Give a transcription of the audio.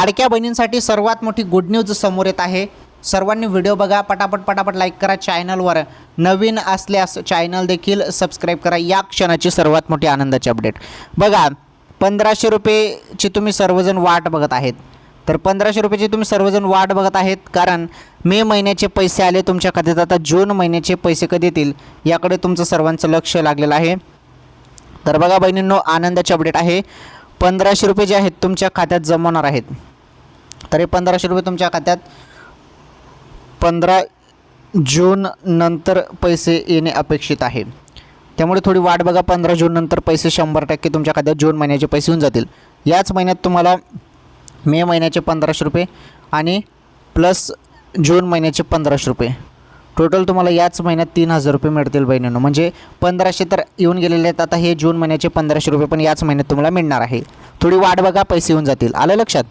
आडक्या बहिणींसाठी सर्वात मोठी गुड न्यूज समोर येत आहे. सर्वांनी व्हिडिओ बघा पटापट पटापट लाईक करा चॅनलवर नवीन असल्यास चॅनल देखील सबस्क्राईब करा. या क्षणाची सर्वात मोठी आनंदाची अपडेट बघा पंधराशे रुपयेची तुम्ही सर्वजण वाट बघत आहेत. तर पंधराशे रुपयाची तुम्ही सर्वजण वाट बघत आहेत कारण मे महिन्याचे पैसे आले तुमच्या खात्यात. आता जून महिन्याचे पैसे कधी येतील याकडे तुमचं सर्वांचं लक्ष लागलेलं आहे. तर बघा बहिणींनो आनंदाची अपडेट आहे. पंधराशे रुपये जे आहेत तुमच्या खात्यात जमवणार आहेत. तरी पंधराशे रुपये तुमच्या खात्यात. पंधरा जून नंतर पैसे येणे अपेक्षित आहे. त्यामुळे थोडी वाट बघा पंधरा जून नंतर पैसे शंभर टक्के तुमच्या खात्यात जून महिन्याचे पैसे येऊन जातील. याच महिन्यात तुम्हाला मे महिन्याचे पंधराशे रुपये आणि प्लस जून महिन्याचे पंधराशे रुपये. टोटल तुम्हाला याच महिन्यात तीन हजार रुपये मिळतील बहिणींनो. म्हणजे पंधराशे तर येऊन गेलेले आहेत. आता हे जून महिन्याचे पंधराशे रुपये पण याच महिन्यात तुम्हाला मिळणार आहे. थोडी वाट बघा पैसे येऊन जातील. आलं लक्षात?